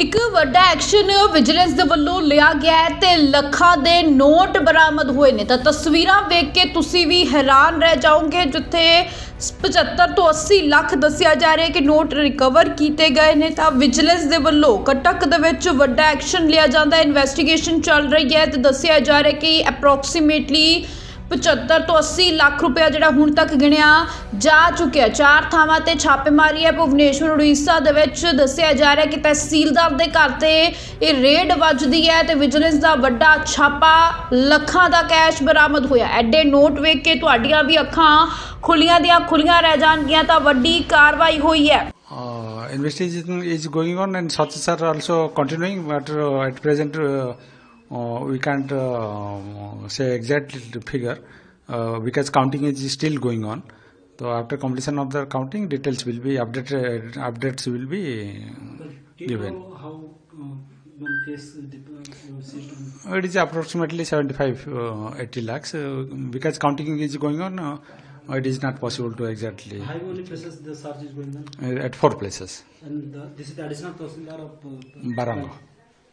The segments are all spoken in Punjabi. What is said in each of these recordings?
ਇੱਕ ਵੱਡਾ ਐਕਸ਼ਨ ਵਿਜੀਲੈਂਸ ਦੇ ਵੱਲੋਂ ਲਿਆ ਗਿਆ ਹੈ ਤੇ ਲੱਖਾਂ ਦੇ ਨੋਟ ਬਰਾਮਦ ਹੋਏ ਨੇ ਤਾਂ ਤਸਵੀਰਾਂ ਵੇਖ ਕੇ ਤੁਸੀਂ ਵੀ ਹੈਰਾਨ ਰਹਿ ਜਾਓਗੇ ਜਿੱਥੇ 75 ਤੋਂ 80 ਲੱਖ ਦੱਸਿਆ ਜਾ ਰਿਹਾ ਕਿ ਨੋਟ ਰਿਕਵਰ ਕੀਤੇ ਗਏ ਨੇ ਤਾਂ ਵਿਜੀਲੈਂਸ ਦੇ ਵੱਲੋਂ ਕਟਕ ਦੇ ਵਿੱਚ ਵੱਡਾ ਐਕਸ਼ਨ ਲਿਆ ਜਾਂਦਾ ਇਨਵੈਸਟੀਗੇਸ਼ਨ ਚੱਲ ਰਹੀ ਹੈ ਤੇ ਦੱਸਿਆ ਜਾ ਰਿਹਾ ਕਿ ਅਪਰੋਕਸੀਮੇਟਲੀ 75 ਤੋਂ 80 ਲੱਖ ਰੁਪਏ ਜਿਹੜਾ ਹੁਣ ਤੱਕ ਗਿਣਿਆ ਜਾ ਚੁੱਕਿਆ ਚਾਰ ਥਾਵਾਂ ਤੇ ਛਾਪੇਮਾਰੀ ਹੈ ਭੁਵਨੇਸ਼ਵਰ ਉੜੀਸਾ ਦੇ ਵਿੱਚ ਦੱਸਿਆ ਜਾ ਰਿਹਾ ਕਿ ਤਹਿਸੀਲਦਾਰ ਦੇ ਘਰ ਤੇ ਇਹ ਰੇਡ ਵੱਜਦੀ ਹੈ ਤੇ ਵਿਜੀਲੈਂਸ ਦਾ ਵੱਡਾ ਛਾਪਾ ਲੱਖਾਂ ਦਾ ਕੈਸ਼ ਬਰਾਮਦ ਹੋਇਆ ਐਡੇ ਨੋਟ ਵੇਖ ਕੇ ਤੁਹਾਡੀਆਂ ਵੀ ਅੱਖਾਂ ਖੁੱਲੀਆਂ ਦੀਆਂ ਖੁੱਲੀਆਂ ਰਹਿ ਜਾਣਗੀਆਂ ਤਾਂ ਵੱਡੀ ਕਾਰਵਾਈ ਹੋਈ ਹੈ investigation is going on and searches sir also continuing but at present Uh, we can't uh, say exact figure uh, because counting is still going on. So after completion of the counting, details will be updated. Updates will be given. How, it is approximately 75 uh, 80 lakhs uh, because counting is going on. it is not possible to exactly. How many places the is going on? at four places. And the, this is the additional procedure of Barangay.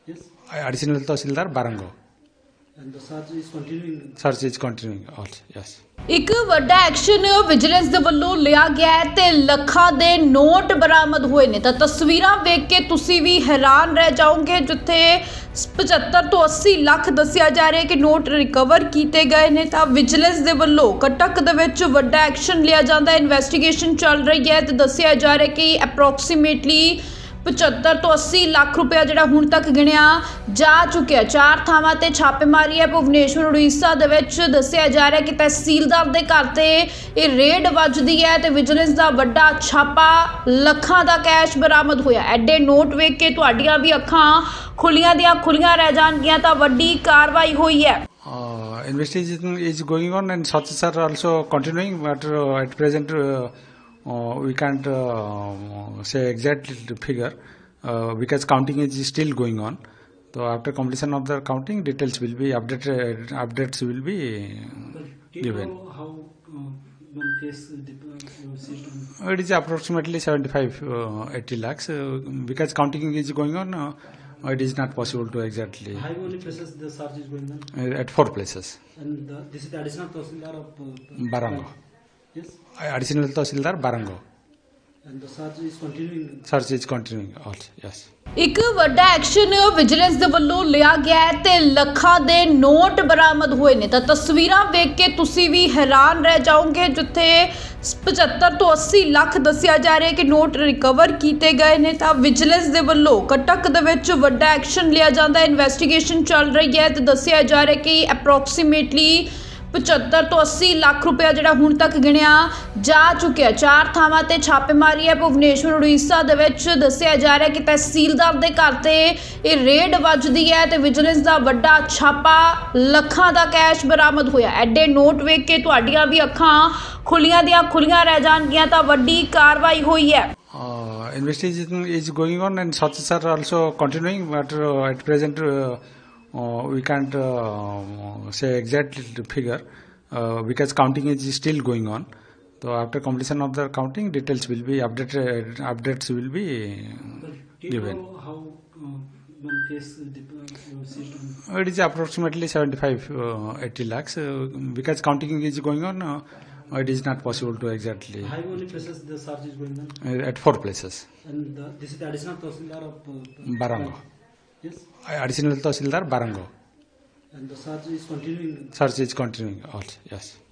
Yes. Additional Tahsildar Barango. And the search is continuing. Search is continuing also. Yes. ਇੱਕ ਵੱਡਾ ਐਕਸ਼ਨ ਵਿਜੀਲੈਂਸ ਦੇ ਵੱਲੋਂ ਲਿਆ ਗਿਆ ਹੈ ਤੇ ਲੱਖਾਂ ਦੇ ਨੋਟ ਬਰਾਮਦ ਹੋਏ ਨੇ ਤਾਂ ਤਸਵੀਰਾਂ ਵੇਖ ਕੇ ਤੁਸੀਂ ਵੀ ਹੈਰਾਨ ਰਹਿ ਜਾਓਗੇ ਜਿੱਥੇ 75 ਤੋਂ 80 ਲੱਖ ਦੱਸਿਆ ਜਾ ਰਿਹਾ ਕਿ ਨੋਟ ਰਿਕਵਰ ਕੀਤੇ ਗਏ ਨੇ ਤਾਂ ਵਿਜੀਲੈਂਸ ਦੇ ਵੱਲੋਂ ਕਟਕ ਦੇ ਵਿੱਚ ਵੱਡਾ ਐਕਸ਼ਨ ਲਿਆ ਜਾਂਦਾ ਹੈ ਇਨਵੈਸਟੀਗੇਸ਼ਨ ਚੱਲ ਰਹੀ ਹੈ ਤੇ ਦੱਸਿਆ ਜਾ ਰਿਹਾ ਕਿ ਅਪਰੋਕਸੀਮੇਟਲੀ 75 ਤੋਂ 80 ਲੱਖ ਰੁਪਏ ਜਿਹੜਾ ਹੁਣ ਤੱਕ ਗਿਣਿਆ ਜਾ ਚੁੱਕਿਆ ਚਾਰ ਥਾਵਾਂ ਤੇ ਛਾਪੇਮਾਰੀ ਹੈ ਭੁਵਨੇਸ਼ਵਰ ਉੜੀਸਾ ਦੇ ਵਿੱਚ ਦੱਸਿਆ ਜਾ ਰਿਹਾ ਕਿ ਤਹਿਸੀਲਦਾਰ ਦੇ ਘਰ ਤੇ ਇਹ ਰੇਡ ਵੱਜਦੀ ਹੈ ਤੇ ਵਿਜੀਲੈਂਸ ਦਾ ਵੱਡਾ ਛਾਪਾ ਲੱਖਾਂ ਦਾ ਕੈਸ਼ ਬਰਾਮਦ ਹੋਇਆ ਐਡੇ ਨੋਟ ਵੇਖ ਕੇ ਤੁਹਾਡੀਆਂ ਵੀ ਅੱਖਾਂ ਖੁੱਲੀਆਂ ਦੀਆਂ ਖੁੱਲੀਆਂ ਰਹਿ ਜਾਣਗੀਆਂ ਤਾਂ ਵੱਡੀ ਕਾਰਵਾਈ ਹੋਈ ਹੈ investigation is going on and searches sir also continuing but at present Uh, we can't uh, say exactly the figure uh, because counting is still going on. So after completion of the counting, details will be updated. Updates will be given. How, it is approximately 75 uh, 80 lakhs uh, because counting is going on. it is not possible to exactly. How many places the search is going on? at four places. And the, this is the additional procedure of uh, Barango. Yes. Additional Tahsildar Barango. And the search is continuing. Search is continuing also. Yes. ਇੱਕ ਵੱਡਾ ਐਕਸ਼ਨ ਵਿਜੀਲੈਂਸ ਦੇ ਵੱਲੋਂ ਲਿਆ ਗਿਆ ਹੈ ਤੇ ਲੱਖਾਂ ਦੇ ਨੋਟ ਬਰਾਮਦ ਹੋਏ ਨੇ ਤਾਂ ਤਸਵੀਰਾਂ ਵੇਖ ਕੇ ਤੁਸੀਂ ਵੀ ਹੈਰਾਨ ਰਹਿ ਜਾਓਗੇ ਜਿੱਥੇ 75 ਤੋਂ 80 ਲੱਖ ਦੱਸਿਆ ਜਾ ਰਿਹਾ ਕਿ ਨੋਟ ਰਿਕਵਰ ਕੀਤੇ ਗਏ ਨੇ ਤਾਂ ਵਿਜੀਲੈਂਸ ਦੇ ਵੱਲੋਂ ਕਟਕ ਦੇ ਵਿੱਚ ਵੱਡਾ ਐਕਸ਼ਨ ਲਿਆ ਜਾਂਦਾ ਹੈ ਇਨਵੈਸਟੀਗੇਸ਼ਨ ਚੱਲ ਰਹੀ ਹੈ ਤੇ ਦੱਸਿਆ ਜਾ ਰਿਹਾ ਕਿ ਅਪਰੋਕਸੀਮੇਟਲੀ 75 ਤੋਂ 80 ਲੱਖ ਰੁਪਏ ਜਿਹੜਾ ਹੁਣ ਤੱਕ ਗਿਣਿਆ ਜਾ ਚੁੱਕਿਆ ਚਾਰ ਥਾਵਾਂ ਤੇ ਛਾਪੇਮਾਰੀ ਹੈ ਭੁਵਨੇਸ਼ਵਰ ਉੜੀਸਾ ਦੇ ਵਿੱਚ ਦੱਸਿਆ ਜਾ ਰਿਹਾ ਕਿ ਤਹਿਸੀਲਦਾਰ ਦੇ ਘਰ ਤੇ ਇਹ ਰੇਡ ਵੱਜਦੀ ਹੈ ਤੇ ਵਿਜੀਲੈਂਸ ਦਾ ਵੱਡਾ ਛਾਪਾ ਲੱਖਾਂ ਦਾ ਕੈਸ਼ ਬਰਾਮਦ ਹੋਇਆ ਐਡੇ ਨੋਟ ਵੇਖ ਕੇ ਤੁਹਾਡੀਆਂ ਵੀ ਅੱਖਾਂ ਖੁੱਲੀਆਂ ਦੀਆਂ ਖੁੱਲੀਆਂ ਰਹਿ ਜਾਣਗੀਆਂ ਤਾਂ ਵੱਡੀ ਕਾਰਵਾਈ ਹੋਈ ਹੈ investigation is going on and ਸੱਚ sir also continuing but at present Uh, we can't uh, say exact figure uh, because counting is still going on. So after completion of the counting, details will be updated. Updates will be given. it is approximately 75 uh, 80 lakhs uh, because counting is going on uh, it is not possible to exactly how many places the is going on at four places and the, this is the additional of uh, baranga Yes. Additional Tahsildar Barango. And the search is continuing. Search is continuing. Also, yes.